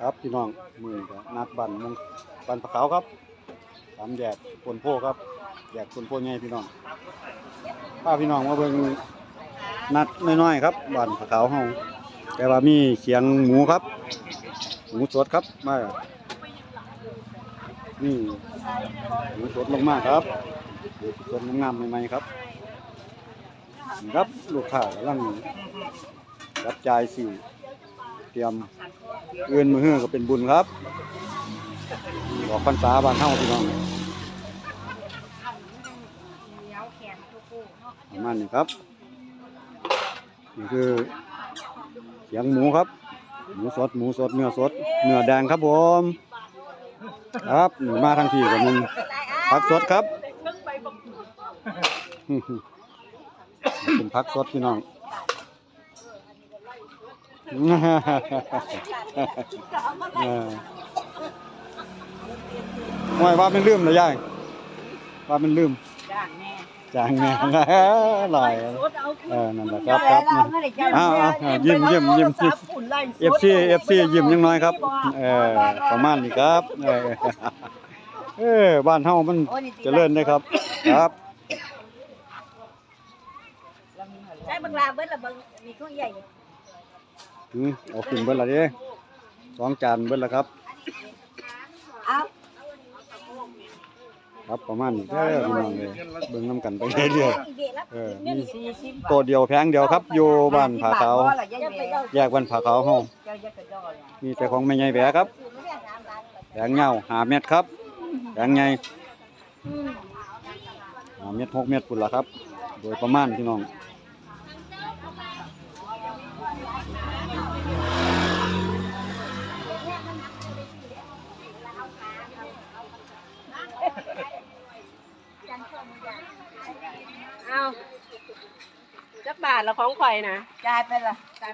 ครับพี่น้องมือก็นัดบันมงบันปะเขาครับสามแยกปนโพครับแยกปนโพใหญ่พี่น้องป้าพี่น้องมาเบิ่งนัดน้อยๆครับบันปะเขาเฮาแต่ว่ามีเขียงหมูครับ หมูสดครับมานี่หมูสดลงมากครับหมูสดงามๆใหม่ๆครับ ครับลูกค้ากำลัง รับจ่ายสิเตรียมเอื้อนมือฮื้อก็เป็นบุญครับดอกพรรษาบ้านเฮาพี่น้องประมาณนี้ครับนี่คือเสียงหมูครับ หมูสดหมูสดเนื้อสดเนื้อแดงครับผม ครับหนี่มาทางที่กับมึงผักสดครับเป็นผักสดพี่น้อง เออว่าว่ามันลืมเหรอยายว่ามันลืมจ้างแม่จางแน่หลายเออนั่นแหละครับครับอ้าวอ้าวอ้าวยิ้มยิ้มยิ้มยิ้มเอฟซีเอฟซียิ้มยังน้อยครับเออประมาณนี้ครับเออเออบ้านเฮามันเจริญนะครับ ครับใช้บังลาเบิ้ลละบังมีข้องใหญ่ อืมเอาขึ้นเบิดละเด้สองจานเบิดละครับ เอาครับประมาณนี้เด้อพี่น้องเลยเบิ่งน้ำกันไปเรื่อยอีเดียแล้วๆเออมีสี่สิบตัวเดียวแพงเดียวครับอยู่บ้านผาขาวจะไปเอาแยกบ้านผาขาวเฮาเจ้าจะกระดอเลยมีแต่ของแม่ใหญ่แหวครับแผงเงาหาเม็ดครับแผงใหญ่หาเม็ดหกเม็ดพุ่นละครับ โดยประมาณพี่น้อง เอาจักบาทละของข่อยนะจ่ายไปละจ่าย